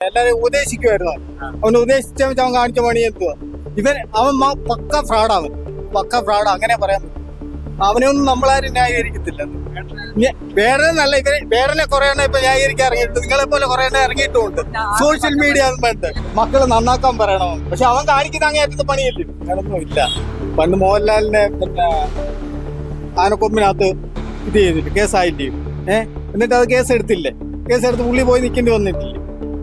എല്ലാരും ഉപദേശിക്കുമായിരുന്നു അവൻ ഉപദേശിച്ച അവൻ കാണിച്ച പണി എന്തുവാ ഇവൻ അവൻ പക്ക പക്ക അവൻ പക്ക ഫ്രോഡ് അങ്ങനെ പറയാൻ പറ്റും അവനെയൊന്നും നമ്മളാരും ന്യായീകരിക്കത്തില്ല. വേറെ നല്ല ഇവരെ വേറെ കുറെ എണ്ണം ഇപ്പൊ ന്യായീകരിക്കാൻ ഇറങ്ങിയിട്ട് നിങ്ങളെ പോലെ കുറെ എണ്ണം ഇറങ്ങിയിട്ടുണ്ട്. സോഷ്യൽ മീഡിയ വേണ്ട മക്കൾ നന്നാക്കാൻ പറയണോ. പക്ഷെ അവൻ കാണിക്കുന്ന അങ്ങേറ്റത്തെ പണിയല്ലേ? അങ്ങനൊന്നും ഇല്ല. പണ്ട് മോഹൻലാലിനെ പിന്നെ ആനക്കൊമ്പിനകത്ത് ഇത് ചെയ്തിട്ട് കേസായില്ലേ ഏഹ് എന്നിട്ട് അത് കേസ് എടുത്തില്ലേ കേസ് എടുത്ത് പുള്ളി പോയി നിൽക്കേണ്ടി വന്നിട്ടില്ലേ?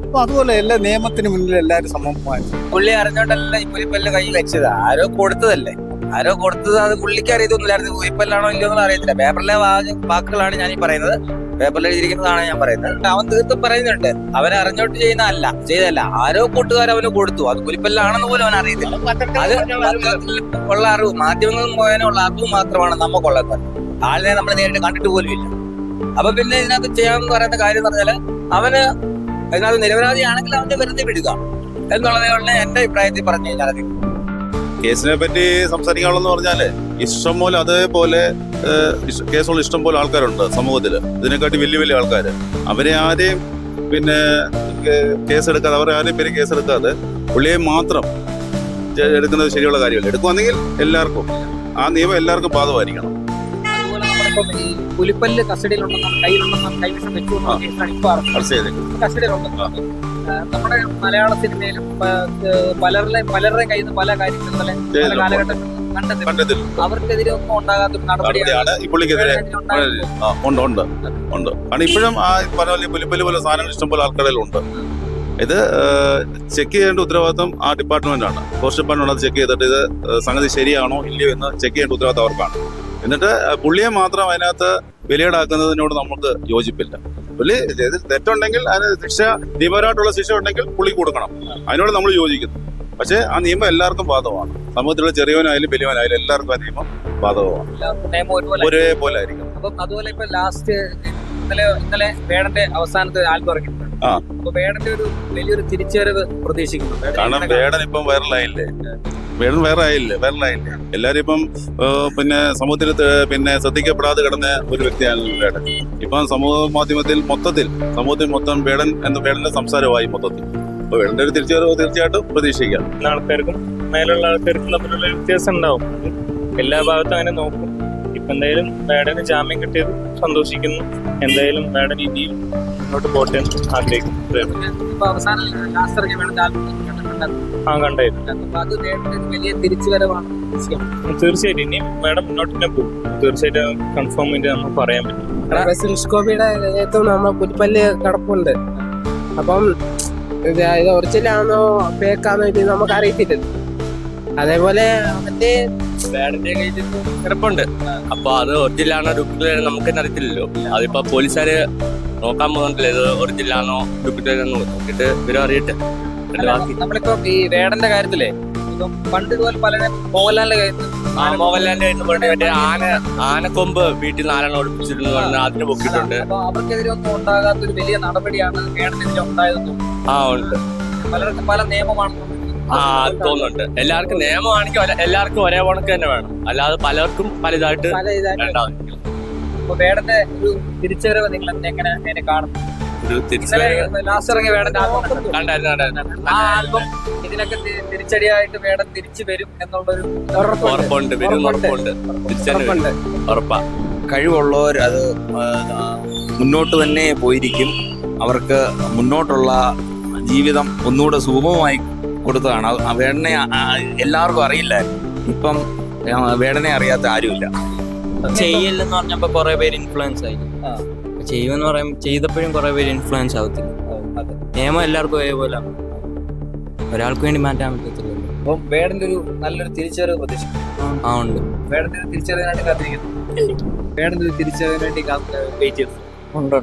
അപ്പൊ അതുപോലെ എല്ലാ നിയമത്തിന് മുന്നിൽ എല്ലാവരും സമമായി പുള്ളി അറിഞ്ഞോണ്ടല്ല ഈ പുലിപ്പല്ല് കൈ വെച്ചത്. ആരോ കൊടുത്തതല്ലേ? ആരോ കൊടുത്തത് അത് പുള്ളിക്ക് അറിയത്തൊന്നുമില്ലായിരുന്നു പുലിപ്പല്ലാണോ ഇല്ലയോ എന്നുള്ള അറിയത്തില്ല. പേപ്പറിലെ വാക്കുകളാണ് ഞാൻ ഈ പറയുന്നത്. പേപ്പറിൽ എഴുതിയിരിക്കുന്നതാണ് ഞാൻ പറയുന്നത്. അവൻ തീർത്തും പറയുന്നുണ്ട്. അവനെ അറിഞ്ഞോട്ട് ചെയ്യുന്ന അല്ല ചെയ്തല്ല ആരോ കൂട്ടുകാർ അവന് കൊടുത്തു. അത് പുലിപ്പല്ലാണെന്ന് പോലും അവൻ അറിയത്തില്ല. അത് ഉള്ള അറിവ് മാധ്യമങ്ങളിൽ പോയതിനുള്ള അറിവ് മാത്രമാണ് നമുക്കുള്ളത്. ആളിനെ നമ്മൾ നേരിട്ട് കണ്ടിട്ട് പോലും ഇല്ല അപ്പൊ പിന്നെ ഇതിനകത്ത് ചെയ്യാമെന്ന് പറയുന്ന കാര്യം എന്ന് പറഞ്ഞാൽ അവന് അതിനകത്ത് നിരപരാധിയാണെങ്കിൽ അവന്റെ വെറുതെ വിടുക. എന്നുള്ളതാണ് എന്റെ അഭിപ്രായത്തിൽ പറഞ്ഞു കഴിഞ്ഞാൽ കേസിനെ പറ്റി സംസാരിക്കാനുള്ളതെന്ന് പറഞ്ഞാൽ ഇഷ്ടം പോലെ അതേപോലെ കേസുകൾ ഇഷ്- ഇഷ്ടം പോലെ ആൾക്കാരുണ്ട് സമൂഹത്തിൽ ഇതിനെക്കാട്ടി വലിയ വലിയ ആൾക്കാർ അവരെ ആരെയും പിന്നെ കേസെടുക്കാതെ അവരെ ആരെയും പേര് കേസെടുക്കാതെ പുള്ളിയെ മാത്രം എടുക്കുന്നത് ശരിയുള്ള കാര്യമല്ല. എടുക്കുവാണെങ്കിൽ എല്ലാവർക്കും ആ നിയമം എല്ലാവർക്കും ബാധകമായിരിക്കണം. നമ്മളിപ്പം ഈ പുലിപ്പല്ല് കസ്റ്റഡിയിലുണ്ടെന്നും കയ്യിലുണ്ടെന്നും കൈവശം വെച്ചു. കേസാണ് ഇപ്പോൾ അറിഞ്ഞത്. അറസ്റ്റ് ചെയ്തേക്കും കസ്റ്റഡിയിലുണ്ടെന്നും ആ, നമ്മുടെ മലയാള സിനിമയിലും പലരുടെ പലരുടെ കയ്യിൽ നിന്ന് പല കാര്യങ്ങളും പല. കാലഘട്ടങ്ങളിൽ കണ്ടത് അവർക്കെതിരെ ഒന്നും ഉണ്ടാകാത്ത നടപടിയാണ് ഉണ്ട് ഉണ്ട് ഉണ്ട്. കാരണം ഇപ്പോഴും ആ പറഞ്ഞ പുലിപ്പല്ല് പോലെ സാധനങ്ങൾ ഇഷ്ടം പോലെ ആൾക്കാരിലുണ്ട്. ഇത് ചെക്ക് ചെയ്യേണ്ട ഉത്തരവാദിത്തം ആ ഡിപ്പാർട്ട്മെന്റാണ് ആണ്. ഫോറസ്റ്റ് ഡിപ്പാർട്ട്മെന്റ് അത് ചെക്ക് ചെയ്തിട്ട് ഇത് സംഗതി ശരിയാണോ ഇല്ലയോ എന്ന് ചെക്ക് ചെയ്യേണ്ട ഉത്തരവാദിത്വം അവർക്കാണ്. എന്നിട്ട് പുള്ളിയെ മാത്രം അതിനകത്ത് വിലയിടാക്കുന്നതിനോട് നമുക്ക് യോജിപ്പില്ല. പുള്ളി തെറ്റുണ്ടെങ്കിൽ അതിന് ശിക്ഷ നിയമപരമായിട്ടുള്ള ശിക്ഷ ഉണ്ടെങ്കിൽ പുള്ളി കൊടുക്കണം. അതിനോട് നമ്മൾ യോജിക്കുന്നു. പക്ഷേ ആ നിയമം എല്ലാവർക്കും ബാധകമാണ്. സമൂഹത്തിലുള്ള ചെറിയവനായാലും വലിയവനായാലും എല്ലാവർക്കും ആ നിയമം ബാധകമാണ്. ഒരുപോലെ ആയിരിക്കും. അതുപോലെ ഇപ്പൊ ലാസ്റ്റ് ഇന്നലെ ഇന്നലെ വേടന്റെ അവസാനത്തെ ആൽബം ഇറങ്ങിയിട്ടുണ്ട്. ആ. അപ്പൊ വേടന്റെ ഒരു വലിയൊരു തിരിച്ചുവരവ് പ്രതീക്ഷിക്കുന്നുണ്ട് കാരണം വേടൻ ഇപ്പം വൈറലായില്ലേ വേടൻ വേറെ ആയില്ല വേറെ ആയില്ല. എല്ലാരും ഇപ്പം പിന്നെ സമൂഹത്തിൽ പിന്നെ ശ്രദ്ധിക്കപ്പെടാതെ കിടന്ന ഒരു വ്യക്തിയാണ് വേടൻ ഇപ്പം സമൂഹ മാധ്യമത്തിൽ മൊത്തത്തിൽ സമൂഹത്തിൽ മൊത്തം വേടൻ എന്ന വേടന്റെ സംസാരമായി മൊത്തത്തിൽ. അപ്പൊ വേടന്റെ ഒരു തിരിച്ചുവരവ് തീർച്ചയായിട്ടും പ്രതീക്ഷിക്കാം. എല്ലാ ആൾക്കാർക്കും മേലുള്ള ആൾക്കാർക്കും തമ്മിലുള്ള വ്യത്യാസം ഉണ്ടാവും. എല്ലാ ഭാഗത്തും അങ്ങനെ നോക്കും. ഇപ്പൊ എന്തായാലും വേടന് ജാമ്യം കിട്ടിയത് സന്തോഷിക്കുന്നു. എന്തായാലും വേടൻ ഇനിയും മുന്നോട്ട് പോട്ടെ ആഗ്രഹിക്കുന്നു. അവസാനം ആ കണ്ടായിരുന്നു. അപ്പൊ അത് വേടന്റെ വലിയ തിരിച്ചുവരവാണ്. തീർച്ചയായിട്ടും. ഇനി മാഡം മുന്നോട്ട് തന്നെ പോകും. തീർച്ചയായിട്ടും കൺഫേം ചെയ്ത് നമുക്ക് പറയാൻ പറ്റും. സുരേഷ് ഗോപിയുടെ ഏറ്റവും നമ്മൾ പുലിപ്പല്ല് കിടപ്പുണ്ട്. അപ്പം ഇത് ഒറിജിനലാണോ ഫേക്കാണോ ഇത് നമുക്ക് അറിയത്തില്ലല്ലോ അതേപോലെ അവന്റെ ബാഡിന്റെ കയ്യിൽ കിടപ്പുണ്ട്. അപ്പൊ അത് ഒറിജിനലാണോ ഡ്യൂപ്ലിക്കേറ്റ് നമുക്ക് തന്നെ അറിയത്തില്ലല്ലോ. അതിപ്പോ പോലീസുകാര് നോക്കാൻ പോകുന്നില്ല ഇത് ഒറിജിനലാണോ ഡ്യൂപ്ലിക്കേറ്റ് നോക്കിയിട്ട് ഇവരും അറിയട്ടെ. നമ്മളിപ്പോ ഈ വേടന്റെ കാര്യത്തിലേ ഇപ്പം പണ്ട് ഇതുപോലെ പല മോഹൻലാലിന്റെ കാര്യത്തിൽ ആ മോഹൻലാലിന്റെ നിന്ന് പറഞ്ഞ മറ്റേ ആന ആനക്കൊമ്പ് വീട്ടിൽ നിന്ന് ആരാണ് ഒളിപ്പിച്ചിരുന്നു പറഞ്ഞ് അതിന് പൊക്കിയിട്ടുണ്ട്. അപ്പൊ അവർക്കെതിരെ ഒന്നും ഉണ്ടാകാത്ത ഒരു വലിയ നടപടിയാണ് വേടനെതിരെ ഉണ്ടായതെന്ന് തോന്നുന്നു. ആ ഉണ്ട്. പലർക്കും പല നിയമമാണ് ആ തോന്നുന്നുണ്ട്. എല്ലാവർക്കും നിയമമാണെങ്കിൽ ഒരേ- എല്ലാവർക്കും ഒരേ കണക്ക് തന്നെ വേണം. അല്ലാതെ പലർക്കും പലതായിട്ട് പല ഇതായിട്ട് വേണ്ടാവും അപ്പൊ വേടന്റെ ഒരു തിരിച്ചുവരവ് നിങ്ങൾ എങ്ങനെ അതിനെ കാണും ഒരു ഇന്നലെ തിരിച്ചു ലാസ്റ്റ് ഇറങ്ങിയ വേടന്റെ ആൽബം ഇതിനൊക്കെ തിരിച്ചടിയായിട്ട് വേടൻ തിരിച്ചു വരും എന്നുള്ളൊരു ഉറപ്പുണ്ട്. ഉറപ്പാ. കഴിവുള്ളവർ അത് മുന്നോട്ട് തന്നെ പോയിരിക്കും. അവർക്ക് മുന്നോട്ടുള്ള ജീവിതം ഒന്നുകൂടെ സുഗമമായി കൊടുത്തതാണ്. ആ വേടനെ എല്ലാവർക്കും അറിയില്ല ഇപ്പം വേടനെ അറിയാത്ത ആരുമില്ല. ചെയ്യല്ലെന്ന് പറഞ്ഞപ്പോ കുറെ പേര് ഇൻഫ്ലുവൻസ് ആയി. ആ. ചെയ്യുമെന്ന് പറയുമ്പോൾ ചെയ്തപ്പോഴും കുറേ പേര് ഇൻഫ്ലുവൻസ് ആവത്തില്ല. അതെ. നിയമം എല്ലാവർക്കും ഒരേപോലെ ഒരാൾക്ക് വേണ്ടി മാറ്റാൻ പറ്റത്തില്ല. അപ്പം വേടന്റെ ഒരു നല്ലൊരു തിരിച്ചറിവ് പ്രതീക്ഷിക്കും ആ ഉണ്ട്. വേടന്റെ ഒരു തിരിച്ചറിവിനായിട്ട് കാത്തിരിക്കുന്നു. വേടന്റെ ഒരു തിരിച്ചറിവിനായിട്ട് വെയിറ്റ് ചെയ്തു ഉണ്ട്.